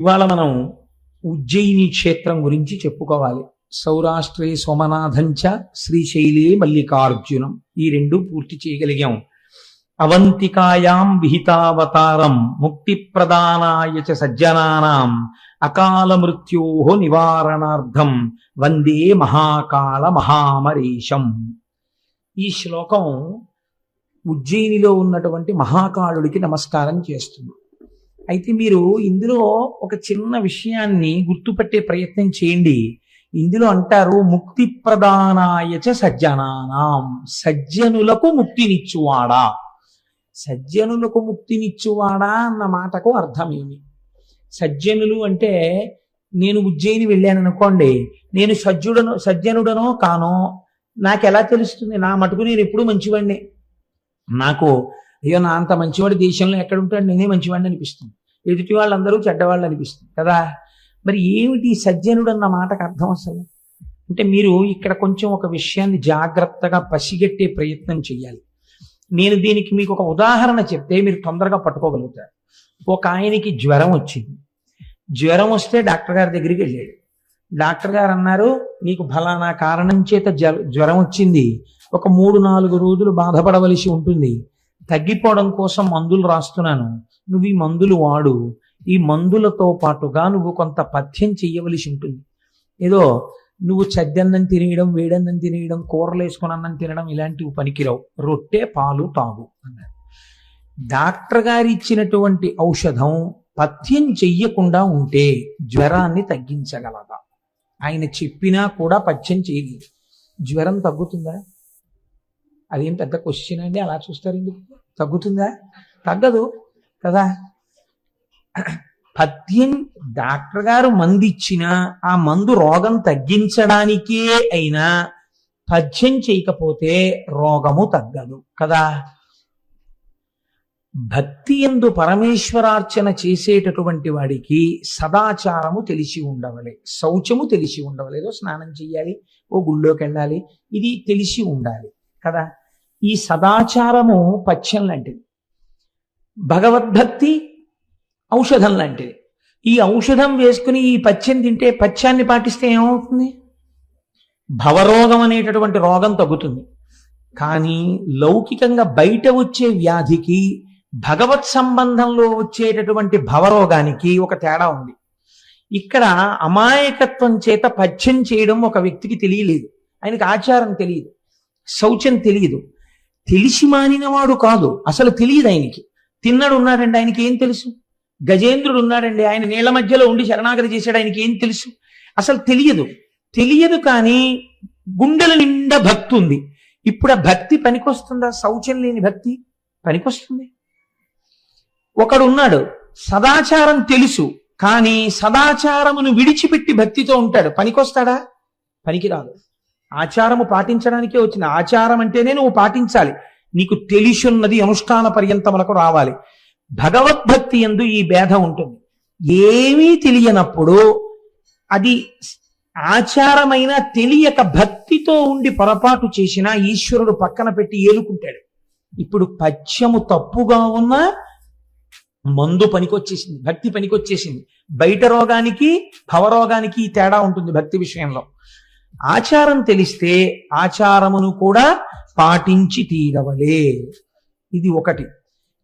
ఇవాళ మనం ఉజ్జయిని క్షేత్రం గురించి చెప్పుకోవాలి. సౌరాష్ట్రే సోమనాథంచ శ్రీశైలే మల్లికార్జునం. ఈ రెండు పూర్తి చేయగలిగాం. అవంతికాయాం విహితావతారం ముక్తి ప్రదానాయ చ సజ్జనానాం. అకాల మృత్యో నివారణార్థం వందే మహాకాల మహామరీషం ఈ శ్లోకం ఉజ్జయినిలో ఉన్నటువంటి మహాకాళుడికి నమస్కారం చేస్తుంది. అయితే మీరు ఇందులో ఒక చిన్న విషయాన్ని గుర్తుపట్టే ప్రయత్నం చేయండి. ఇందులో అంటారు ముక్తి ప్రదానాయచ సజ్జనానాం. సజ్జనులకు ముక్తినిచ్చువాడా? సజ్జనులకు ముక్తినిచ్చువాడా అన్న మాటకు అర్థమేమి? సజ్జనులు అంటే నేను ఉజ్జయిని వెళ్ళాను అనుకోండి నేను సజ్జుడను సజ్జనుడనో కానో నాకు ఎలా తెలుస్తుంది? నా మటుకు నేను ఎప్పుడు మంచివాడిని నాకు అయ్యో నా అంత మంచివాడి దేశంలో ఎక్కడ ఉంటాడు నేనే మంచివాడిని అనిపిస్తుంది. ఎదుటి వాళ్ళందరూ చెడ్డవాళ్ళు అనిపిస్తుంది కదా? మరి ఏమిటి సజ్జనుడు అన్న మాటకు అర్థం అసలు? అంటే మీరు ఇక్కడ కొంచెం ఒక విషయాన్ని జాగ్రత్తగా పసిగట్టే ప్రయత్నం చేయాలి నేను దీనికి మీకు ఒక ఉదాహరణ చెప్తే మీరు తొందరగా పట్టుకోగలుగుతారు. ఒక ఆయనకి జ్వరం వచ్చింది. జ్వరం వస్తే డాక్టర్ గారి దగ్గరికి వెళ్ళాడు. డాక్టర్ గారు అన్నారు నీకు ఫలానా కారణం చేత జ్వరం వచ్చింది. ఒక మూడు నాలుగు రోజులు బాధపడవలసి ఉంటుంది. తగ్గిపోవడం కోసం మందులు రాస్తున్నాను. నువ్వు ఈ మందులు వాడు ఈ మందులతో పాటుగా నువ్వు కొంత పథ్యం చెయ్యవలసి ఉంటుంది. ఏదో నువ్వు చద్దన్నం తినేయడం వేడన్నం తినేయడం కూరలు వేసుకుని అన్నం తినడం ఇలాంటివి పనికిరావు. రొట్టె పాలు తాగు అన్నారు డాక్టర్ గారు ఇచ్చినటువంటి ఔషధం పథ్యం చెయ్యకుండా ఉంటే జ్వరాన్ని తగ్గించగలదా? ఆయన చెప్పినా కూడా పథ్యం చేయలేదు జ్వరం తగ్గుతుందా? అదేం పెద్ద క్వశ్చన్ అండి అలా చూస్తారు ఎందుకు? తగ్గుతుందా? తగ్గదు. కదా? పద్యం డాక్టర్ గారు మందు ఇచ్చినా ఆ మందు రోగం తగ్గించడానికే అయినా పద్యం చేయకపోతే రోగము తగ్గదు కదా? భక్తి ఎందు పరమేశ్వరార్చన చేసేటటువంటి వాడికి సదాచారము తెలిసి ఉండవలే శౌచము తెలిసి ఉండవలే. ఏదో స్నానం చేయాలి ఓ గుళ్ళోకి వెళ్ళాలి ఇది తెలిసి ఉండాలి కదా? ఈ సదాచారము పచ్చం లాంటిది. భగవద్భక్తి ఔషధం లాంటిది. ఈ ఔషధం వేసుకుని ఈ పచ్చని తింటే పచ్చాన్ని పాటిస్తే ఏమవుతుంది? భవరోగం అనేటటువంటి రోగం తగ్గుతుంది. కానీ లౌకికంగా బయట వచ్చే వ్యాధికి భగవత్ సంబంధంలో వచ్చేటటువంటి భవరోగానికి ఒక తేడా ఉంది. ఇక్కడ అమాయకత్వం చేత పథ్యం చేయడం ఒక వ్యక్తికి తెలియలేదు. ఆయనకి ఆచారం తెలియదు. శౌచం తెలియదు. తెలిసి మానినవాడు కాదు. అసలు తెలియదు ఆయనకి. తిన్నాడు ఉన్నాడండి ఆయనకి ఏం తెలుసు? గజేంద్రుడు ఉన్నాడండి ఆయన నీళ్ళ మధ్యలో ఉండి శరణాగతి చేశాడు ఆయనకి ఏం తెలుసు? అసలు తెలియదు. తెలియదు కానీ గుండెల నిండా భక్తి ఉంది. ఇప్పుడు ఆ భక్తి పనికొస్తుందా? శౌచం లేని భక్తి పనికొస్తుంది. ఒకడు ఉన్నాడు సదాచారం తెలుసు కానీ సదాచారమును విడిచిపెట్టి భక్తితో ఉంటాడు. పనికొస్తాడా? పనికిరాదు ఆచారము పాటించడానికే వచ్చిన ఆచారం అంటేనే నువ్వు పాటించాలి. నీకు తెలిసున్నది అనుష్ఠాన పర్యంతములకు రావాలి. భగవద్భక్తి ఎందు ఈ భేదం ఉంటుంది. ఏమీ తెలియనప్పుడు అది ఆచారమైన తెలియక భక్తితో ఉండి పొరపాటు చేసినా ఈశ్వరుడు పక్కన పెట్టి ఏలుకుంటాడు. ఇప్పుడు పచ్చము తప్పుగా ఉన్నా మందు పనికొచ్చేసింది భక్తి పనికొచ్చేసింది. బయట రోగానికి భవరోగానికి ఈ తేడా ఉంటుంది భక్తి విషయంలో. ఆచారం తెలిస్తే ఆచారమును కూడా పాటించి తీరవలే. ఇది ఒకటి.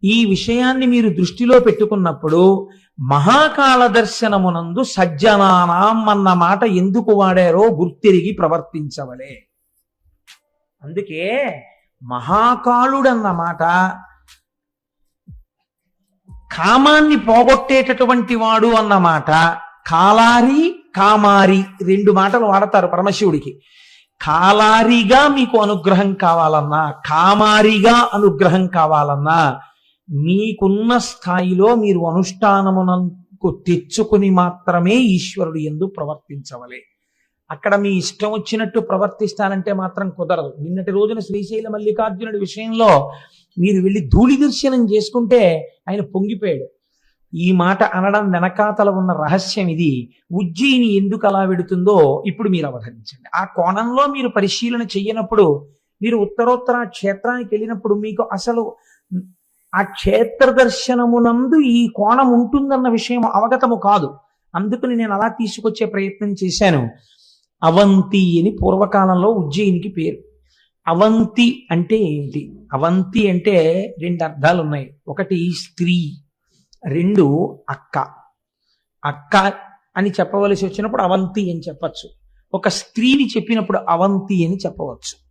ఈ విషయాన్ని మీరు దృష్టిలో పెట్టుకున్నప్పుడు మహాకాల దర్శనమునందు సజ్జనానాం అన్న మాట ఎందుకు వాడారో గుర్తిరిగి ప్రవర్తించవలే. అందుకే మహాకాళుడన్న మాట కామాన్ని పోగొట్టేటటువంటి వాడు అన్నమాట కాలారి కామారి రెండు మాటలు వాడతారు పరమశివుడికి. కాలారిగా మీకు అనుగ్రహం కావాలన్నా కామారిగా అనుగ్రహం కావాలన్నా మీకున్న స్థాయిలో మీరు అనుష్ఠానమునకు తెచ్చుకుని మాత్రమే ఈశ్వరుడు ఎందు ప్రవర్తించవలే. అక్కడ మీ ఇష్టం వచ్చినట్టు ప్రవర్తిస్తానంటే మాత్రం కుదరదు. నిన్నటి రోజున శ్రీశైల మల్లికార్జునుడి విషయంలో మీరు వెళ్ళి ధూళి దర్శనం చేసుకుంటే ఆయన పొంగిపోయాడు. ఈ మాట అనడం వెనకాతల ఉన్న రహస్యం ఇది. ఉజ్జయిని ఎందుకు అలా వెడుతుందో ఇప్పుడు మీరు అవధరించండి. ఆ కోణంలో మీరు పరిశీలన చెయ్యనప్పుడు మీరు ఉత్తరోత్తర క్షేత్రానికి వెళ్ళినప్పుడు మీకు అసలు ఆ క్షేత్ర దర్శనమునందు ఈ కోణం ఉంటుందన్న విషయం అవగతము కాదు. అందుకని నేను అలా తీసుకొచ్చే ప్రయత్నం చేశాను. అవంతి అని పూర్వకాలంలో ఉజ్జయినికి పేరు. అవంతి అంటే ఏంటి? అవంతి అంటే రెండు అర్థాలు ఉన్నాయి ఒకటి స్త్రీ రెండు అక్క. అక్క అని చెప్పవలసి వచ్చినప్పుడు అవంతి అని చెప్పచ్చు. ఒక స్త్రీని చెప్పినప్పుడు అవంతి అని చెప్పవచ్చు.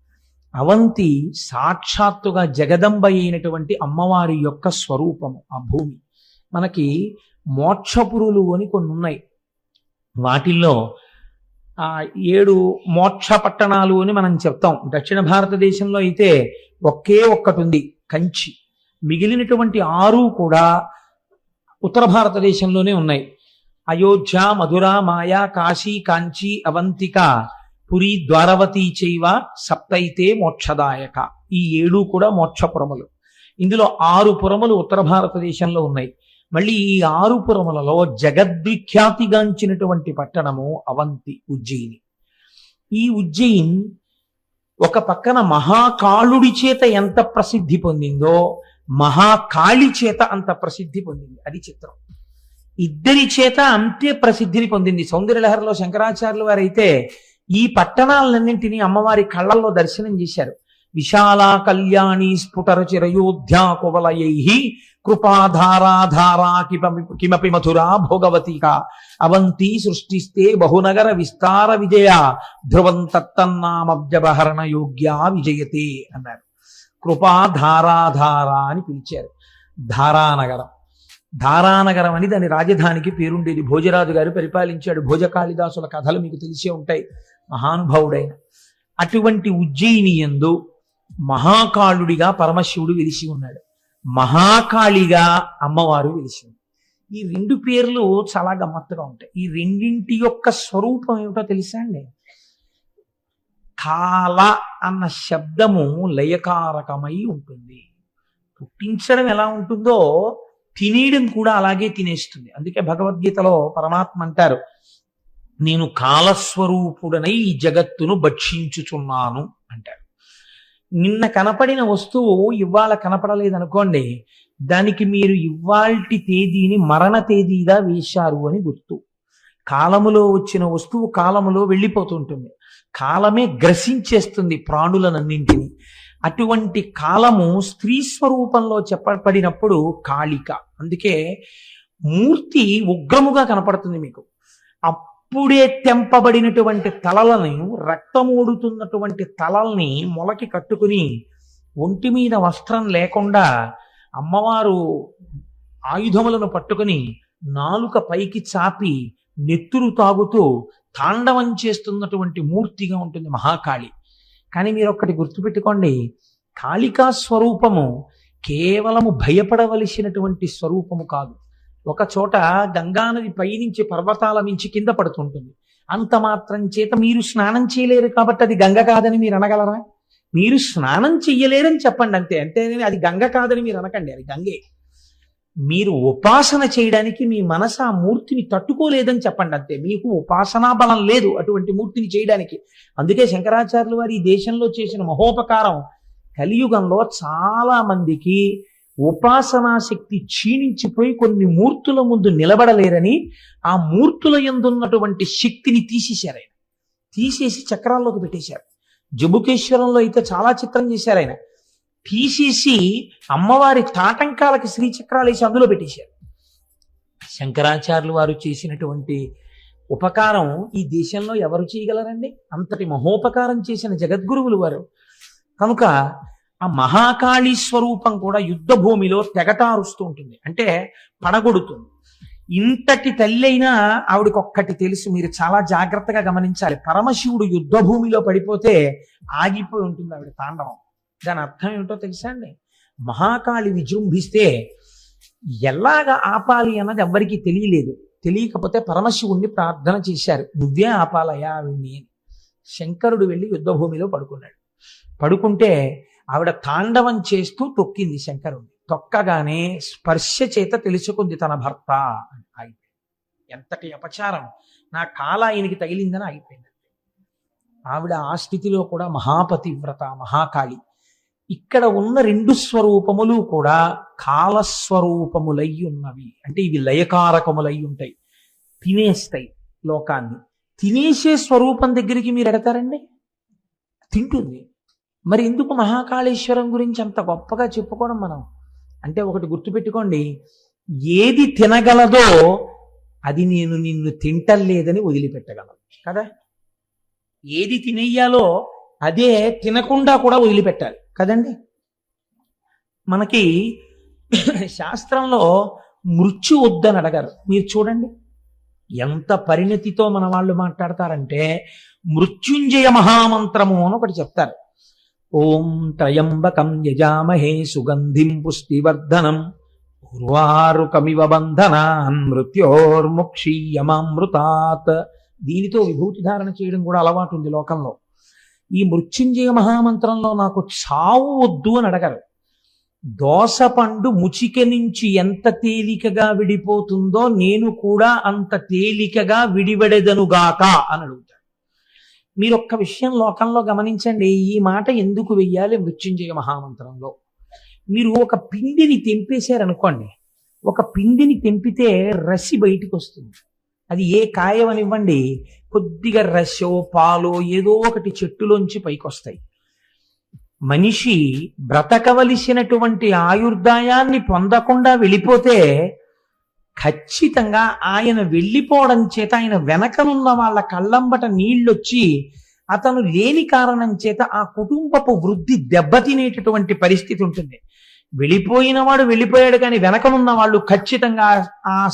అవంతి సాక్షాత్తుగా జగదంబ అయినటువంటి అమ్మవారి యొక్క స్వరూపము ఆ భూమి. మనకి మోక్షపురులు అని కొన్ని ఉన్నాయి. వాటిల్లో ఆ ఏడు మోక్ష పట్టణాలు అని మనం చెప్తాం. దక్షిణ భారతదేశంలో అయితే ఒకే ఒక్కటి ఉంది కంచి. మిగిలినటువంటి ఆరు కూడా ఉత్తర భారతదేశంలోనే ఉన్నాయి. అయోధ్య మధుర మాయా కాశీ కాంచి అవంతిక పురి ద్వారవతి చైవ సప్తైతే మోక్షదాయక. ఈ ఏడు కూడా మోక్షపురములు ఇందులో ఆరు పురములు ఉత్తర భారతదేశంలో ఉన్నాయి. మళ్ళీ ఈ ఆరు పురములలో జగద్విఖ్యాతిగాంచినటువంటి పట్టణము అవంతి ఉజ్జయిని. ఈ ఉజ్జయిన్ ఒక పక్కన మహాకాళుడి చేత ఎంత ప్రసిద్ధి పొందిందో మహాకాళి చేత అంత ప్రసిద్ధి పొందింది. అది చిత్రం. ఇద్దరి చేత అంతే ప్రసిద్ధిని పొందింది. సౌందర్యలహరిలో శంకరాచార్యులు వారైతే ఈ పట్టణాలన్నింటినీ అమ్మవారి కళ్ళల్లో దర్శనం చేశారు. విశాలా కళ్యాణి స్ఫుటర చిరయోధ్యా కువలయై కృపాధారాధారా కిమపి కిమపి మధురా భోగవతిక అవంతి సృష్టిస్తే బహునగర విస్తార విజయ ధ్రువం తత్తన్నామబ్జబహరణ యోగ్య విజయతే అన్నారు. కృపాధారాధారా అని పిలిచారు. ధారానగరం. ధారానగరం అని దాని రాజధానికి పేరుండేది. భోజరాజు గారు పరిపాలించాడు. భోజకాళిదాసుల కథలు మీకు తెలిసే ఉంటాయి. మహానుభావుడైన. అటువంటి ఉజ్జయిని ఎందు మహాకాళుడిగా పరమశివుడు వెలిసి ఉన్నాడు. మహాకాళిగా అమ్మవారు వెలిసి ఉంది ఈ రెండు పేర్లు చాలా గమ్మత్తుగా ఉంటాయి. ఈ రెండింటి యొక్క స్వరూపం ఏమిటో తెలుసా అండి? కాల అన్న శబ్దము లయకారకమై ఉంటుంది. పుట్టించడం ఎలా ఉంటుందో తినేయడం కూడా అలాగే తినేస్తుంది. అందుకే భగవద్గీతలో పరమాత్మ అంటారు నేను కాలస్వరూపుడనై ఈ జగత్తును భక్షించుచున్నాను. నిన్న కనపడిన వస్తువు ఇవాళ కనపడలేదనుకోండి దానికి మీరు ఇవాల్టి తేదీని మరణ తేదీగా వేశారు అని గుర్తు. కాలములో వచ్చిన వస్తువు కాలములో వెళ్ళిపోతుంటుంది. కాలమే గ్రసించేస్తుంది ప్రాణులనన్నింటినీ. అటువంటి కాలము స్త్రీ స్వరూపంలో చెప్పబడినప్పుడు కాళిక. అందుకే మూర్తి ఉగ్రముగా కనపడుతుంది మీకు. అప్పుడే తెంపబడినటువంటి తలలను రక్తమూడుతున్నటువంటి తలల్ని మొలకి కట్టుకుని ఒంటి మీద వస్త్రం లేకుండా అమ్మవారు ఆయుధములను పట్టుకుని నాలుక పైకి చాపి నెత్తురు తాగుతూ తాండవం చేస్తున్నటువంటి మూర్తిగా ఉంటుంది మహాకాళి. కానీ మీరు ఒక్కటి గుర్తుపెట్టుకోండి కాళికా స్వరూపము కేవలము భయపడవలసినటువంటి స్వరూపము కాదు. ఒక చోట గంగానది పైనుంచి పర్వతాల మించి కింద పడుతుంటుంది. అంత మాత్రం చేత మీరు స్నానం చేయలేరు కాబట్టి అది గంగ కాదని మీరు అనగలరా? మీరు స్నానం చెయ్యలేరని చెప్పండి అంతే. అంతేనే అది గంగ కాదని మీరు అనకండి అది గంగే. మీరు ఉపాసన చేయడానికి మీ మనసు ఆ మూర్తిని తట్టుకోలేదని చెప్పండి అంతే. మీకు ఉపాసనా బలం లేదు అటువంటి మూర్తిని చేయడానికి. అందుకే శంకరాచార్యులు వారు ఈ దేశంలో చేసిన మహోపకారం. కలియుగంలో చాలా మందికి ఉపాసనా శక్తి క్షీణించిపోయి కొన్ని మూర్తుల ముందు నిలబడలేరని ఆ మూర్తుల ఎందున్నటువంటి శక్తిని తీసేశారు ఆయన. తీసేసి చక్రాల్లోకి పెట్టేశారు. జబుకేశ్వరంలో అయితే చాలా చిత్రం చేశారు ఆయన. తీసేసి అమ్మవారి తాటంకాలకి శ్రీచక్రాలు వేసి అందులో పెట్టేశారు. శంకరాచార్యులు వారు చేసినటువంటి ఉపకారం ఈ దేశంలో ఎవరు చేయగలరండి? అంతటి మహోపకారం చేసిన జగద్గురువులు వారు. కనుక ఆ మహాకాళీ స్వరూపం కూడా యుద్ధ భూమిలో తెగటారుస్తూ ఉంటుంది. అంటే పడగొడుతుంది. ఇంతటి తల్లి అయినా ఆవిడకి ఒక్కటి తెలుసు. మీరు చాలా జాగ్రత్తగా గమనించాలి. పరమశివుడు యుద్ధ భూమిలో పడిపోతే ఆగిపోయి ఉంటుంది ఆవిడ తాండవం. దాని అర్థం ఏమిటో తెలుసా అండి? మహాకాళి విజృంభిస్తే ఎలాగ ఆపాలి అన్నది ఎవ్వరికీ తెలియలేదు. తెలియకపోతే పరమశివుణ్ణి ప్రార్థన చేశారు. నువ్వే ఆపాలయా ఆవిడ్ని. అని శంకరుడు వెళ్ళి యుద్ధభూమిలో పడుకున్నాడు. పడుకుంటే ఆవిడ తాండవం చేస్తూ తొక్కింది శంకరుణ్ణి. తొక్కగానే స్పర్శ చేత తెలుసుకుంది తన భర్త అని ఆగిపోయింది ఎంతటి అపచారం. నా కాల ఆయనకి తగిలిందని ఆగిపోయింది ఆవిడ ఆ స్థితిలో కూడా మహాపతివ్రత మహాకాళి. ఇక్కడ ఉన్న రెండు స్వరూపములు కూడా కాలస్వరూపములై ఉన్నవి. అంటే ఇవి లయకారకములై ఉంటాయి. తినేస్తాయి లోకాన్ని. తినేసే స్వరూపం దగ్గరికి మీరు ఎడతారండి? తింటుంది. మరి ఎందుకు మహాకాళేశ్వరం గురించి అంత గొప్పగా చెప్పుకోవడం మనం? అంటే ఒకటి గుర్తుపెట్టుకోండి ఏది తినగలదో అది నేను నిన్ను తింటలేదని వదిలిపెట్టగలను కదా? ఏది తినేయాలో అదే తినకుండా కూడా వదిలిపెట్టాలి కదండి? మనకి శాస్త్రంలో మృత్యు వద్దని అడగారు. మీరు చూడండి ఎంత పరిణతితో మన వాళ్ళు మాట్లాడతారంటే మృత్యుంజయ మహామంత్రము అని ఒకటి చెప్తారు. ఓం త్రయంబకం యజామహే సుగంధిం పుష్టివర్ధనం. ఉర్వారుకమివ బంధనాన్ మృత్యోర్ముక్షీయమామృతాత్. దీనితో విభూతి ధారణ చేయడం కూడా అలవాటు ఉంది లోకంలో. ఈ మృత్యుంజయ మహామంత్రంలో నాకు చావు వద్దు అని అడగరు. దోసపండు ముచిక నుంచి ఎంత తేలికగా విడిపోతుందో నేను కూడా అంత తేలికగా విడివడెదనుగాక అని అడుగుతాను మీరు ఒక్క విషయం లోకంలో గమనించండి ఈ మాట ఎందుకు వెయ్యాలి? మృత్యుంజయ మహామంత్రంలో. మీరు ఒక పిండిని తెంపేశారనుకోండి ఒక పిండిని తెంపితే రసి బయటికి వస్తుంది అది ఏ కాయమనివ్వండి కొద్దిగా రసో పాలో ఏదో ఒకటి చెట్టులోంచి పైకి వస్తాయి మనిషి బ్రతకవలసినటువంటి ఆయుర్దాయాన్ని పొందకుండా వెళ్ళిపోతే ఖచ్చితంగా ఆయన వెళ్ళిపోవడం చేత ఆయన వెనకనున్న వాళ్ళ కళ్ళంబట నీళ్ళొచ్చి అతను లేని కారణం చేత ఆ కుటుంబపు వృద్ధి దెబ్బతినేటటువంటి పరిస్థితి ఉంటుంది. వెళ్ళిపోయిన వాడు వెళ్ళిపోయాడు కానీ వెనకనున్న వాళ్ళు ఖచ్చితంగా ఆ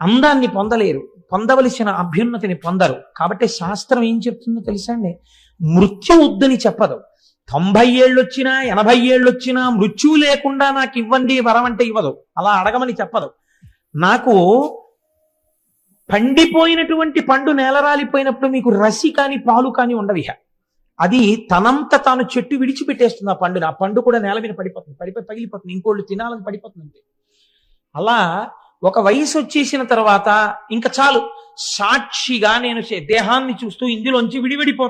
అందాన్ని పొందలేరు. పొందవలసిన అభ్యున్నతిని పొందరు. కాబట్టి శాస్త్రం ఏం చెప్తుందో తెలుసా అండి? మృత్యు వద్దని చెప్పదు. తొంభై ఏళ్ళొచ్చినా ఎనభై ఏళ్ళు వచ్చినా మృత్యువు లేకుండా నాకు ఇవ్వండి వరం అంటే ఇవ్వదు. అలా అడగమని చెప్పదు. నాకు పండిపోయినటువంటి పండు నేలరాలిపోయినప్పుడు మీకు రసి కాని పాలు కాని ఉండవిహ అది తనంత తాను చెట్టు విడిచిపెట్టేస్తుంది ఆ పండుని. ఆ పండు కూడా నేల మీద పడిపోతుంది. పడిపోయి పగిలిపోతుంది. ఇంకోళ్ళు తినాలని పడిపోతుంది అలా ఒక వయసు వచ్చేసిన తర్వాత ఇంకా చాలు. సాక్షిగా నేను దేహాన్ని చూస్తూ ఇందులోంచి విడివిడిపో